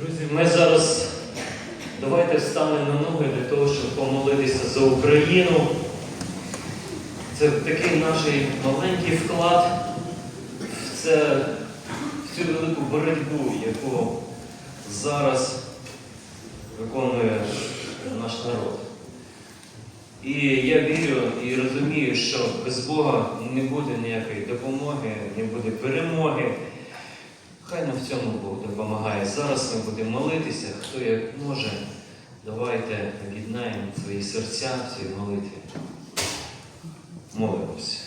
Друзі, ми зараз давайте встанемо на ноги для того, щоб помолитися за Україну. Це такий наш маленький вклад в це, в цю велику боротьбу, яку зараз виконує наш народ. І я вірю і розумію, що без Бога не буде ніякої допомоги, не буде перемоги. Хай нам в цьому Бог допомагає. Зараз ми будемо молитися, хто як може. Давайте об'єднаємо свої серця в цій молитві. Молимося.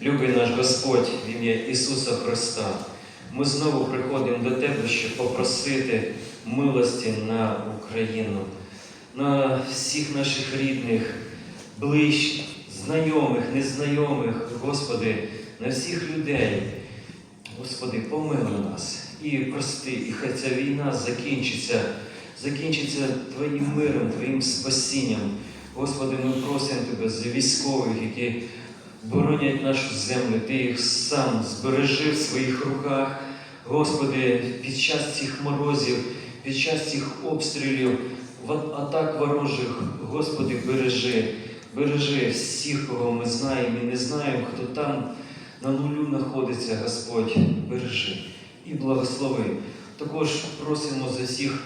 Любий наш Господь, в ім'я Ісуса Христа, ми знову приходимо до Тебе, щоб попросити милості на Україну, на всіх наших рідних, ближчих, знайомих, незнайомих, Господи, на всіх людей. Господи, помилуй нас і прости, і хай ця війна закінчиться, закінчиться Твоїм миром, Твоїм спасінням. Господи, ми просимо Тебе за військових, які боронять нашу землю. Ти їх сам збережи в своїх руках. Господи, під час цих морозів, під час цих обстрілів, атак ворожих, Господи, бережи, бережи всіх, кого ми знаємо і не знаємо, хто там на нулю знаходиться, Господь, бережи і благослови. Також просимо за всіх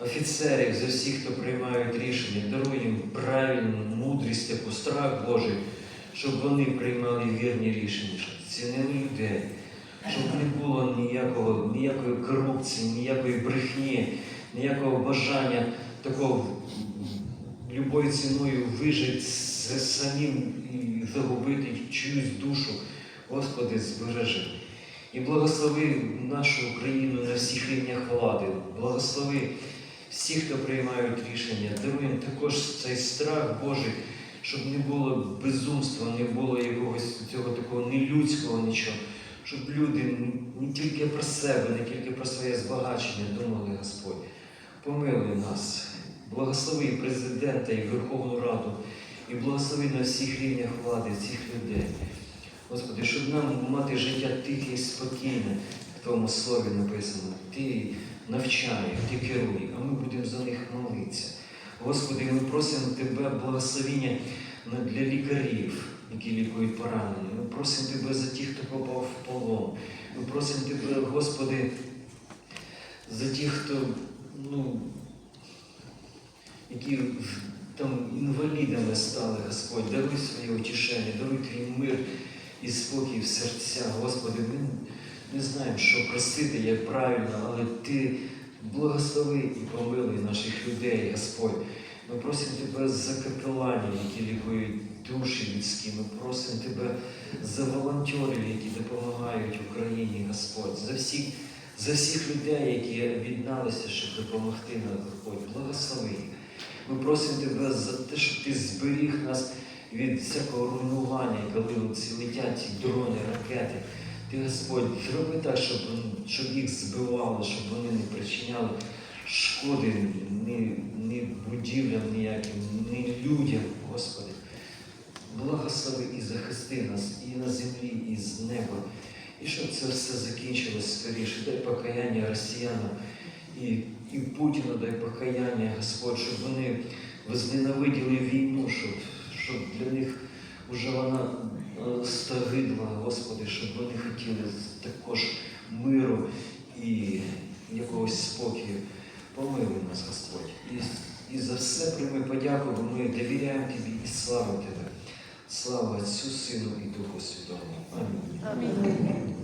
офіцерів, за всіх, хто приймають рішення, даруй їм правильну мудрість, таку страх Божий, щоб вони приймали вірні рішення, щоб цінили людей, щоб не було ніякого, ніякої корупції, ніякої брехні, ніякого бажання такого любою ціною вижити самим і загубити чиюсь душу. Господи, збережи. І благослови нашу Україну на всіх рівнях влади. Благослови всіх, хто приймають рішення. Даруй також цей страх Божий, щоб не було безумства, не було якогось цього такого нелюдського нічого. Щоб люди не тільки про себе, не тільки про своє збагачення думали, Господь. Помилуй нас, благослови і президента, і Верховну Раду, і благослови на всіх рівнях влади цих людей. Господи, щоб нам мати життя тихе і спокійне, в Твоєму слові написано. Ти навчай, ти керуй, а ми будемо за них молитися. Господи, ми просимо Тебе благословіння для лікарів, які лікують поранені. Ми просимо Тебе за тих, хто попав в полон. Ми просимо Тебе, Господи, за тих, хто ну, які там інвалідами стали, Господь, даруй своє утішення, даруй твій мир і спокій в серця. Господи, ми не знаємо, що простити, як правильно, але Ти благослови і помилуй наших людей, Господь. Ми просимо Тебе за капеланів, які лікують душі людські. Ми просимо Тебе за волонтерів, які допомагають Україні, Господь, за всіх, за всіх людей, які об'єдналися, щоб допомогти нам, Господь. Благослови. Ми просимо Тебе за те, щоб Ти зберіг нас від всякого руйнування, коли ці летять ці дрони, ракети. Ти, Господь, зроби так, щоб, щоб їх збивало, щоб вони не причиняли шкоди ні, ні будівлям ніяким, ні людям, Господи. Благослови і захисти нас і на землі, і з неба. І щоб це все закінчилось скоріше. Дай покаяння росіянам і, і Путіну дай покаяння, Господь, щоб вони возненавиділи війну, щоб, щоб для них вже вона е, стагидла, Господи, щоб вони хотіли також миру і якогось спокою. Помилуй нас, Господь. І, і за все прийми подяку, бо ми довіряємо Тобі і славимо Тебе. Слава Отцю, Сину і Духу Святому. Амінь. Амінь.